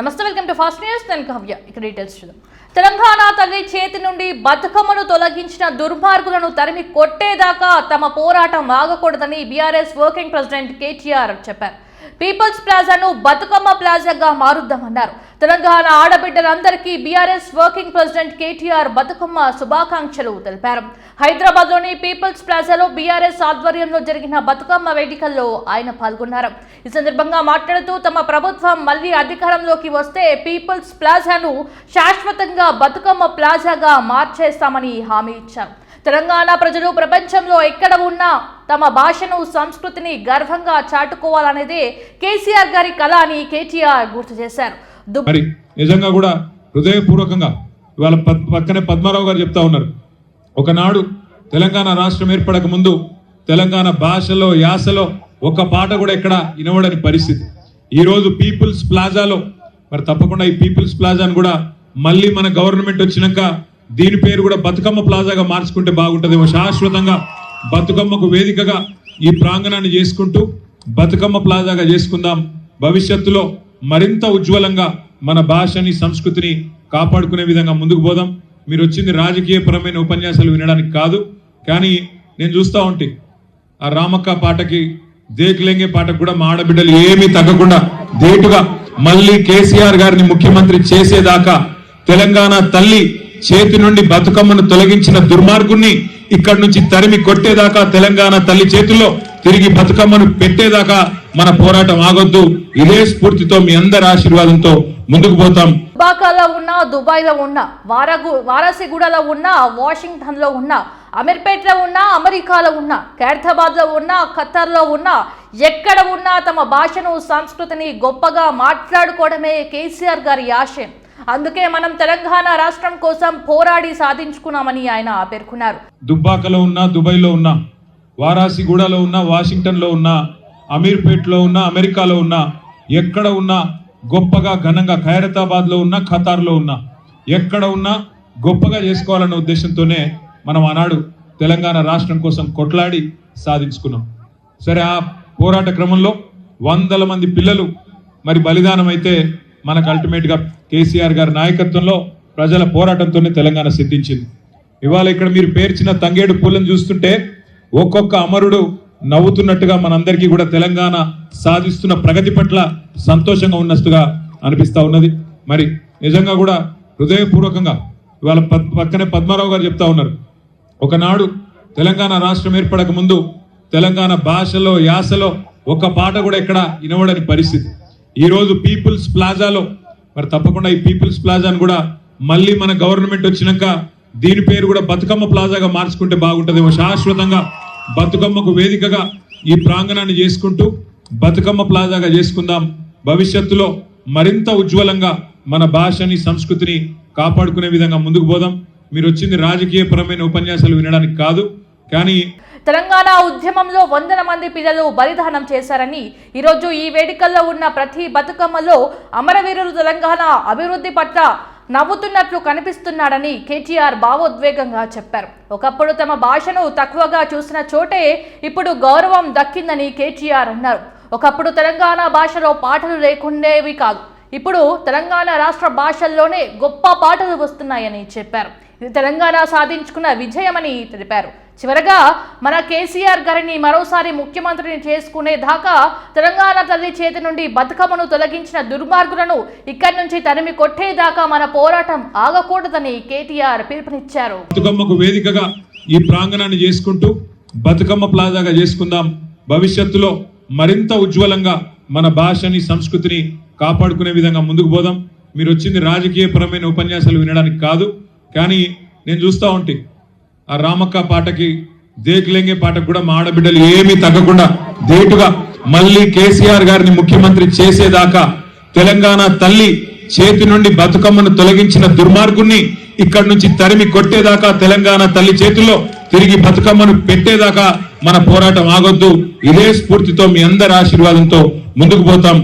నమస్తే welcome to fast news. నేను కవ్య. ఇక డీటెయిల్స్ చూద్దాం. తెలంగాణ తల్లి చేతి నుండి బతుకమ్మను తొలగించిన దుర్మార్గులను తరిమి కొట్టేదాకా తమ పోరాటం ఆగకూడదని బీఆర్ఎస్ వర్కింగ్ ప్రెసిడెంట్ కేటీఆర్ చెప్పారు. పీపుల్స్ ప్లాజాను బతుకమ్మ ప్లాజాగా మారుద్దామన్నారు. Telangana ఆడబిడ్డలందరికీ BRS working president KTR Bathukamma శుభాకాంక్షలు తెలిపారు. హైదరాబాద్లోని పీపుల్స్ ప్లాజాలో బీఆర్ఎస్ ఆధ్వర్యంలో జరిగిన బతుకమ్మ వేదికల్లో ఆయన పాల్గొన్నారు. ఈ సందర్భంగా మాట్లాడుతూ తమ ప్రభుత్వం మళ్ళీ అధికారంలోకి వస్తే పీపుల్స్ ప్లాజాను శాశ్వతంగా బతుకమ్మ ప్లాజాగా మార్చేస్తామని హామీ ఇచ్చారు. తెలంగాణ ప్రజలు ప్రపంచంలో ఎక్కడ ఉన్నా తమ భాషను సంస్కృతిని గర్వంగా చాటుకోవాలనేదే కేసీఆర్ గారి కళ అని కేటీఆర్ గుర్తు చేశారు. నిజంగా కూడా హృదయపూర్వకంగా ఇవాళ పక్కనే పద్మారావు గారు చెప్తా ఉన్నారు. ఒకనాడు తెలంగాణ రాష్ట్రం ఏర్పడక ముందు తెలంగాణ భాషలో యాసలో ఒక పాట కూడా ఎక్కడ వినవడని పరిస్థితి. ఈరోజు పీపుల్స్ ప్లాజాలో మరి తప్పకుండా ఈ పీపుల్స్ ప్లాజాను కూడా మళ్ళీ మన గవర్నమెంట్ వచ్చినాక దీని పేరు కూడా బతుకమ్మ ప్లాజాగా మార్చుకుంటే బాగుంటుందేమో. శాశ్వతంగా బతుకమ్మకు వేదికగా ఈ ప్రాంగణాన్ని చేసుకుంటూ బతుకమ్మ ప్లాజాగా చేసుకుందాం. భవిష్యత్తులో మరింత ఉజ్వలంగా మన భాషని సంస్కృతిని కాపాడుకునే విధంగా ముందుకు పోదాం. మీరు వచ్చింది రాజకీయపరమైన ఉపన్యాసాలు వినడానికి కాదు. కానీ నేను చూస్తా ఉంటే ఆ రామక్క పాటకి దేకులెంగే పాటకు కూడా మా ఆడబిడ్డలు ఏమీ తగ్గకుండా ధీటుగా మళ్ళీ కేసీఆర్ గారిని ముఖ్యమంత్రి చేసేదాకా తెలంగాణ తల్లి చేతి నుండి బతుకమ్మను తొలగించిన దుర్మార్గుణ్ణి ఇక్కడి నుంచి తరిమి కొట్టేదాకా తెలంగాణ తల్లి చేతుల్లో తిరిగి బతుకమ్మను పెట్టేదాకా మన పోరాటం ఆగొద్దు. ఇదే స్ఫూర్తితో మీ అందరి ఆశీర్వాదంతో ముందుకు పోతాం. దుబాకాలో ఉన్న దుబాయ్లో ఉన్న వారగు వారాసిగూడలో ఉన్న వాషింగ్టన్లో ఉన్న అమీర్పేట్లో ఉన్న అమెరికాలో ఉన్న ఖైరతాబాద్లో ఉన్న ఖత్తర్లో ఉన్న ఎక్కడ ఉన్నా తమ భాషను సంస్కృతిని గొప్పగా మాట్లాడుకోవడమే కేసీఆర్ గారి ఆశయం. అందుకే మనం తెలంగాణ రాష్ట్రం కోసం పోరాడి సాధించుకున్నామని ఆయన పేర్కొన్నారు దుబ్బాకలో ఉన్నా దుబాయ్లో ఉన్నా వారాసిగూడలో ఉన్నా వాషింగ్టన్లో ఉన్నా అమీర్పేట్లో ఉన్నా అమెరికాలో ఉన్నా ఎక్కడ ఉన్నా గొప్పగా ఘనంగా ఖైరతాబాద్లో ఉన్నా ఖతార్లో ఉన్నా ఎక్కడ ఉన్నా గొప్పగా చేసుకోవాలన్న ఉద్దేశంతోనే మనం ఆనాడు తెలంగాణ రాష్ట్రం కోసం కొట్లాడి సాధించుకున్నాం. సరే ఆ పోరాట క్రమంలో వందల మంది పిల్లలు మరి బలిదానం అయితే మనకు అల్టిమేట్గా కేసీఆర్ గారి నాయకత్వంలో ప్రజల పోరాటంతోనే తెలంగాణ సిద్ధించింది. ఇవాళ ఇక్కడ మీరు పేర్చిన తంగేడు పూలను చూస్తుంటే ఒక్కొక్క అమరుడు నవ్వుతున్నట్టుగా మనందరికీ కూడా తెలంగాణ సాధిస్తున్న ప్రగతి పట్ల సంతోషంగా ఉన్నట్టుగా అనిపిస్తూ ఉన్నది. మరి నిజంగా కూడా హృదయపూర్వకంగా ఇవాళ పక్కనే పద్మారావు గారు చెప్తా ఉన్నారు. ఒకనాడు తెలంగాణ రాష్ట్రం ఏర్పడక ముందు తెలంగాణ భాషలో యాసలో ఒక పాట కూడా ఇక్కడ వినవడని పరిస్థితి. ఈరోజు పీపుల్స్ ప్లాజాలో మరి తప్పకుండా ఈ పీపుల్స్ ప్లాజాను కూడా మళ్ళీ మన గవర్నమెంట్ వచ్చినాక దీని పేరు కూడా బతుకమ్మ ప్లాజాగా మార్చుకుంటే బాగుంటుందేమో. శాశ్వతంగా బతుకమ్మకు వేదికగా ఈ ప్రాంగణాన్ని చేసుకుంటూ బతుకమ్మ ప్లాజాగా చేసుకుందాం. భవిష్యత్తులో మరింత ఉజ్వలంగా మన భాషని సంస్కృతిని కాపాడుకునే విధంగా ముందుకు పోదాం. మీరు వచ్చింది రాజకీయపరమైన ఉపన్యాసాలు వినడానికి కాదు కానీ తెలంగాణ ఉద్యమంలో వందల మంది పిల్లలు బలిదానం చేశారని ఈరోజు ఈ వేడుకల్లో ఉన్న ప్రతి బతుకమ్మలో అమరవీరులు తెలంగాణ అభివృద్ధి పట్ల నవ్వుతున్నట్లు కనిపిస్తున్నాడని కేటీఆర్ భావోద్వేగంగా చెప్పారు. ఒకప్పుడు తమ భాషను తక్కువగా చూసిన చోటే ఇప్పుడు గౌరవం దక్కిందని కేటీఆర్ అన్నారు. ఒకప్పుడు తెలంగాణ భాషలో పాటలు లేకుండేవి కాదు. ఇప్పుడు తెలంగాణ రాష్ట్ర భాషల్లోనే గొప్ప పాటలు వస్తున్నాయని చెప్పారు. ఇది తెలంగాణ సాధించుకున్న విజయమని తెలిపారు. చివరగా మన కేసీఆర్ గారిని మరోసారి ముఖ్యమంత్రిని చేసుకునే దాకా తెలంగాణ తల్లి చేతి నుండి బతుకమ్మను తొలగించిన దుర్మార్గులను ఇక్కడి నుంచి తరిమి కొట్టేదాకా మన పోరాటం ఆగకూడదని కేటీఆర్ పిలుపునిచ్చారు. బతుకమ్మకు వేదికగా ఈ ప్రాంగణాన్ని చేసుకుంటూ బతుకమ్మ ప్లాజాగా చేసుకుందాం. భవిష్యత్తులో మరింత ఉజ్వలంగా మన భాషని సంస్కృతిని కాపాడుకునే విధంగా ముందుకు పోదాం. మీరు వచ్చింది రాజకీయపరమైన ఉపన్యాసాలు వినడానికి కాదు. కానీ నేను చూస్తా ఉంటే ఆ రామక్క పాటకి దేక్లేంగే పాటకు కూడా మా ఆడబిడ్డలు ఏమీ తగ్గకుండా ధీటుగా మళ్ళీ కేసీఆర్ గారిని ముఖ్యమంత్రి చేసేదాకా తెలంగాణ తల్లి చేతి నుండి బతుకమ్మను తొలగించిన దుర్మార్గుణ్ణి ఇక్కడి నుంచి తరిమి కొట్టేదాకా తెలంగాణ తల్లి చేతుల్లో తిరిగి బతుకమ్మను పెట్టేదాకా మన పోరాటం ఆగొద్దు. ఇదే స్ఫూర్తితో మీ అందరి ఆశీర్వాదంతో ముందుకు పోతాం.